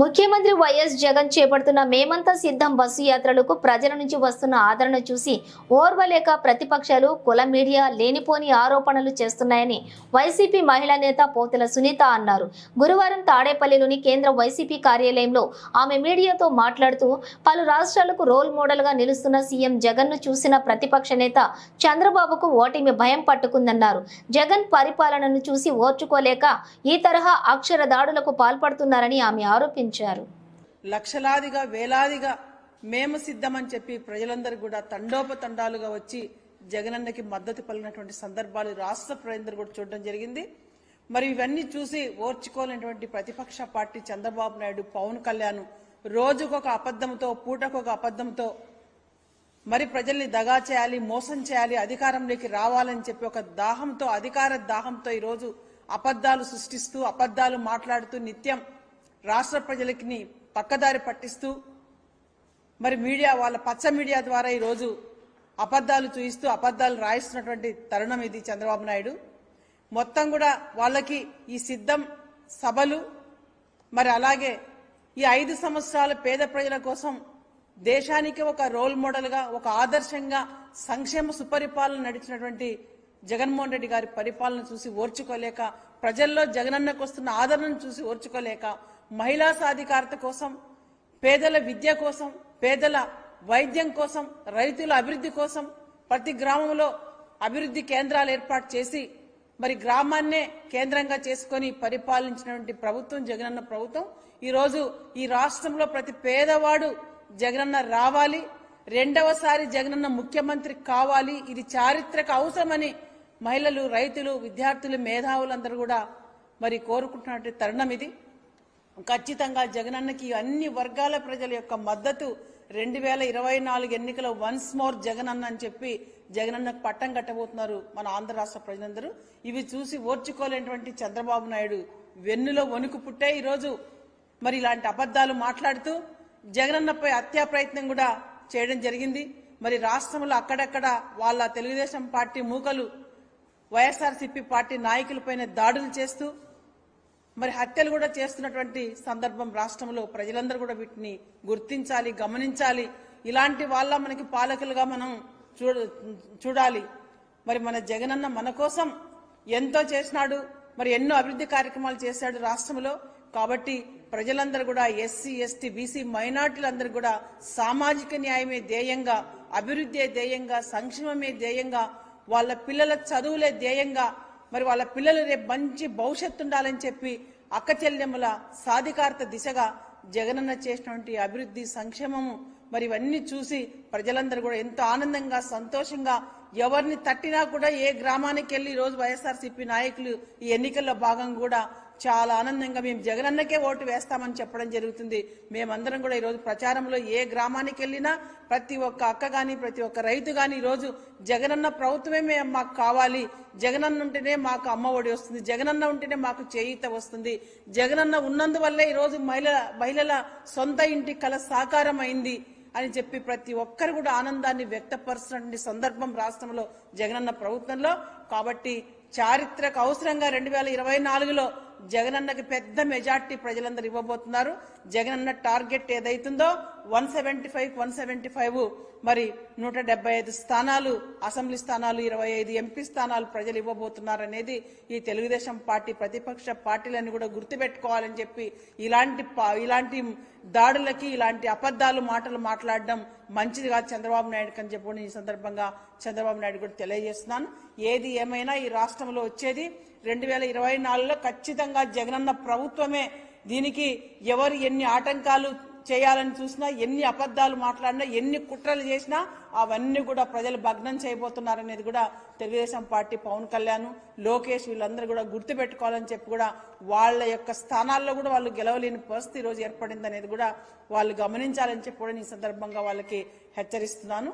ముఖ్యమంత్రి వైఎస్ జగన్ చేపడుతున్న మేమంతా సిద్ధం బస్సు యాత్రలకు ప్రజల నుంచి వస్తున్న ఆదరణ చూసి ఓర్వలేక ప్రతిపక్షాలు కుల మీడియా లేనిపోని ఆరోపణలు చేస్తున్నాయని వైసీపీ మహిళా నేత పోతుల సునీత అన్నారు. గురువారం తాడేపల్లిలోని కేంద్ర వైసీపీ కార్యాలయంలో ఆమె మీడియాతో మాట్లాడుతూ పలు రాష్ట్రాలకు రోల్ మోడల్గా నిలుస్తున్న సీఎం జగన్ను చూసిన ప్రతిపక్ష నేత చంద్రబాబుకు ఓటమి భయం పట్టుకుందన్నారు. జగన్ పరిపాలనను చూసి ఓర్చుకోలేక ఈ తరహా అక్షర దాడులకు పాల్పడుతున్నారని ఆమె ఆరోపించారు. లక్షలాదిగా వేలాదిగా మేము సిద్ధమని చెప్పి ప్రజలందరూ కూడా తండోపతండాలుగా వచ్చి జగనన్నకి మద్దతు పలిగినటువంటి సందర్భాలు రాష్ట్ర ప్రజలందరూ కూడా చూడడం జరిగింది. మరి ఇవన్నీ చూసి ఓర్చుకోలేనటువంటి ప్రతిపక్ష పార్టీ చంద్రబాబు నాయుడు పవన్ కళ్యాణ్ రోజుకొక అబద్ధంతో పూటకొక అబద్ధంతో మరి ప్రజల్ని దగా చేయాలి మోసం చేయాలి అధికారంలోకి రావాలని చెప్పి ఒక దాహంతో అధికార దాహంతో ఈరోజు అబద్ధాలు సృష్టిస్తూ అబద్ధాలు మాట్లాడుతూ నిత్యం రాష్ట్ర ప్రజలకి పక్కదారి పట్టిస్తూ మరి మీడియా వాళ్ళ పచ్చ మీడియా ద్వారా ఈరోజు అబద్ధాలు చూయిస్తూ అబద్ధాలు రాయిస్తున్నటువంటి తరుణం ఇది చంద్రబాబు నాయుడు. మొత్తం కూడా వాళ్ళకి ఈ సిద్ధం సభలు మరి అలాగే ఈ ఐదు సంవత్సరాల పేద ప్రజల కోసం దేశానికి ఒక రోల్ మోడల్గా ఒక ఆదర్శంగా సంక్షేమ సుపరిపాలన నడిచినటువంటి జగన్మోహన్ రెడ్డి గారి పరిపాలన చూసి ఓర్చుకోలేక ప్రజల్లో జగనన్నకు వస్తున్న ఆదరణను చూసి ఓర్చుకోలేక మహిళా సాధికారత కోసం పేదల విద్య కోసం పేదల వైద్యం కోసం రైతుల అభివృద్ధి కోసం ప్రతి గ్రామంలో అభివృద్ధి కేంద్రాలు ఏర్పాటు చేసి మరి గ్రామాన్నే కేంద్రంగా చేసుకొని పరిపాలించినటువంటి ప్రభుత్వం జగనన్న ప్రభుత్వం ఈరోజు ఈ రాష్ట్రంలో ప్రతి పేదవాడు జగనన్న రావాలి రెండవసారి జగనన్న ముఖ్యమంత్రి కావాలి ఇది చారిత్రక అవసరమని మహిళలు రైతులు విద్యార్థులు మేధావులందరూ కూడా మరి కోరుకుంటున్నటువంటి తరుణం ఇది. ఖచ్చితంగా జగనన్నకి అన్ని వర్గాల ప్రజల యొక్క మద్దతు రెండు వేల ఇరవై నాలుగు ఎన్నికల వన్స్ మోర్ జగనన్న అని చెప్పి జగనన్నకు పట్టం కట్టబోతున్నారు మన ఆంధ్ర రాష్ట్ర ప్రజలందరూ. ఇవి చూసి ఓర్చుకోలేనటువంటి చంద్రబాబు నాయుడు వెన్నులో వణుకు పుట్టే ఈరోజు మరి ఇలాంటి అబద్ధాలు మాట్లాడుతూ జగనన్నపై హత్యా ప్రయత్నం కూడా చేయడం జరిగింది. మరి రాష్ట్రంలో అక్కడక్కడ వాళ్ళ తెలుగుదేశం పార్టీ మూకలు వైఎస్ఆర్సీపీ పార్టీ నాయకులపైన దాడులు చేస్తూ మరి హత్యలు కూడా చేస్తున్నటువంటి సందర్భం రాష్ట్రంలో ప్రజలందరూ కూడా వీటిని గుర్తించాలి గమనించాలి. ఇలాంటి వాళ్ళ మనకి పాలకులుగా మనం చూడ చూడాలి. మరి మన జగనన్న మన కోసం ఎంతో చేసినాడు మరి ఎన్నో అభివృద్ధి కార్యక్రమాలు చేశాడు రాష్ట్రంలో. కాబట్టి ప్రజలందరూ కూడా ఎస్సీ ఎస్టీ బీసీ మైనార్టీలందరూ కూడా సామాజిక న్యాయమే ధ్యేయంగా అభివృద్ధి ధ్యేయంగా సంక్షేమమే ధ్యేయంగా వాళ్ళ పిల్లల చదువులే ధ్యేయంగా మరి వాళ్ళ పిల్లలు రేపు మంచి భవిష్యత్తు ఉండాలని చెప్పి అక్క చెల్లెముల సాధికారత దిశగా జగనన్న చేసినటువంటి అభివృద్ధి సంక్షేమము మరి ఇవన్నీ చూసి ప్రజలందరూ కూడా ఎంతో ఆనందంగా సంతోషంగా ఎవరిని తట్టినా కూడా ఏ గ్రామానికి వెళ్ళి ఈరోజు వైఎస్ఆర్సీపీ నాయకులు ఈ ఎన్నికల్లో భాగం కూడా చాలా ఆనందంగా మేము జగనన్నకే ఓటు వేస్తామని చెప్పడం జరుగుతుంది. మేమందరం కూడా ఈరోజు ప్రచారంలో ఏ గ్రామానికి వెళ్ళినా ప్రతి ఒక్క అక్క కానీ ప్రతి ఒక్క రైతు కానీ ఈరోజు జగనన్న ప్రభుత్వమే మేము మాకు కావాలి. జగనన్న ఉంటేనే మాకు అమ్మ ఒడి వస్తుంది. జగనన్న ఉంటేనే మాకు చేయూత వస్తుంది. జగనన్న ఉన్నందువల్లే ఈరోజు మహిళల మహిళల సొంత ఇంటి కల సాకారం అయింది. అని చెప్పి ప్రతి ఒక్కరు కూడా ఆనందాన్ని వ్యక్తపరుస్తున్నటువంటి సందర్భం రాష్ట్రంలో జగనన్న ప్రభుత్వంలో. కాబట్టి చారిత్రక అవసరంగా రెండు వేల ఇరవై నాలుగులో జగనన్నకి పెద్ద మెజార్టీ ప్రజలందరూ ఇవ్వబోతున్నారు. జగనన్న టార్గెట్ ఏదైతుందో one seventy five one seventy five మరి నూట డెబ్బై ఐదు స్థానాలు అసెంబ్లీ స్థానాలు ఇరవై ఐదు ఎంపీ స్థానాలు ప్రజలు ఇవ్వబోతున్నారు అనేది ఈ తెలుగుదేశం పార్టీ ప్రతిపక్ష పార్టీలను కూడా గుర్తుపెట్టుకోవాలని చెప్పి ఇలాంటి పా- ఇలాంటి దాడులకి ఇలాంటి అబద్ధాలు మాటలు మాట్లాడడం మంచిది కాదు చంద్రబాబు నాయుడు అని చెప్పి ఈ సందర్భంగా చంద్రబాబు నాయుడు కూడా తెలియజేస్తున్నాను. ఏది ఏమైనా ఈ రాష్ట్రంలో వచ్చేది రెండు వేల ఇరవై నాలుగులో ఖచ్చితంగా జగనన్న ప్రభుత్వమే దీనికి ఎవరు ఎన్ని ఆటంకాలు చేయాలని చూసినా ఎన్ని అబద్ధాలు మాట్లాడినా ఎన్ని కుట్రలు చేసినా అవన్నీ కూడా ప్రజలు భగ్నం చేయబోతున్నారనేది కూడా తెలుగుదేశం పార్టీ పవన్ కళ్యాణ్ లోకేష్ వీళ్ళందరూ కూడా గుర్తుపెట్టుకోవాలని చెప్పి కూడా వాళ్ళ యొక్క స్థానాల్లో కూడా వాళ్ళు గెలవలేని పరిస్థితి ఈరోజు రోజు ఏర్పడింది అనేది కూడా వాళ్ళు గమనించాలని చెప్పి కూడా ఈ సందర్భంగా వాళ్ళకి హెచ్చరిస్తున్నాను.